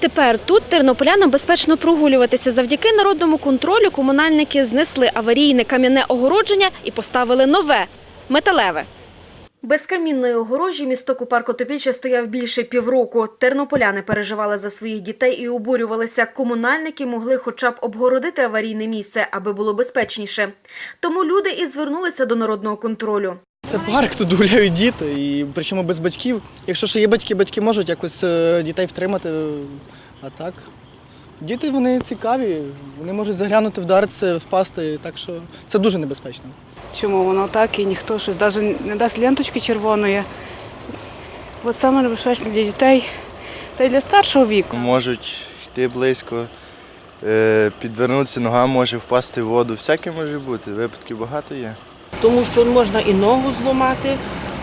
Тепер тут тернополянам безпечно прогулюватися. Завдяки народному контролю комунальники знесли аварійне кам'яне огородження і поставили нове металеве. Без камінної огорожі місток у парку Топільча стояв більше півроку. Тернополяни переживали за своїх дітей і обурювалися. Комунальники могли хоча б обгородити аварійне місце, аби було безпечніше. Тому люди і звернулися до народного контролю. Це парк, тут гуляють діти, і причому без батьків. Якщо ще є батьки, батьки можуть якось е, дітей втримати. А так, діти вони цікаві, вони можуть заглянути, вдаритися, впасти, так що це дуже небезпечно. Чому воно так і ніхто щось навіть не дасть ленточки червоної. От саме небезпечно для дітей та й для старшого віку. Можуть йти близько, е, підвернутися, нога може впасти в воду. Всяке може бути, випадків багато є. Тому що можна і ногу зламати,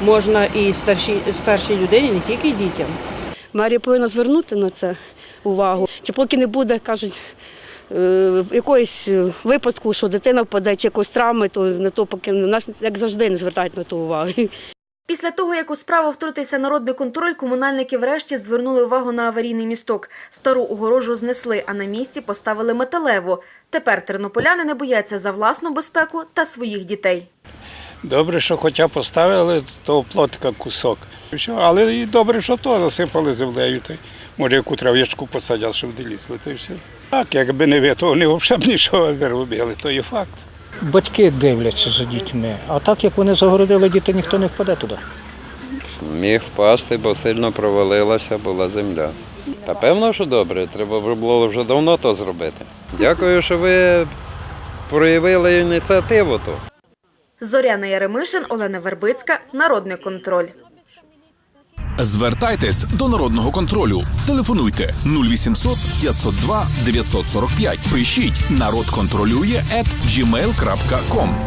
можна і старшій, старшій людині, не тільки дітям. Мерія повинна звернути на це увагу. Чи поки не буде, кажуть, е, якоїсь е, випадку, що дитина впаде, чи якоїсь травми, то не то поки нас, як завжди, не звертають на то уваги. Після того, як у справу втрутився народний контроль, комунальники врешті звернули увагу на аварійний місток. Стару огорожу знесли, а на місці поставили металеву. Тепер тернополяни не бояться за власну безпеку та своїх дітей. Добре, що хоча поставили того плотика кусок. Але і добре, що то засипали землею. Та може, яку трав'ячку посадять, щоб не лізли, й все. Так, якби не ви, то вони взагалі б нічого не робили, то є факт. Батьки дивляться за дітьми, а так як вони загородили діти, ніхто не впаде туди. Міг впасти, бо сильно провалилася була земля. Та певно, що добре, треба було вже давно то зробити. Дякую, що ви проявили ініціативу. То. Зоряна Яремишин, Олена Вербицька, Народний контроль. Звертайтесь до народного контролю. Телефонуйте 0800 502 945. Пишіть народ контролює at.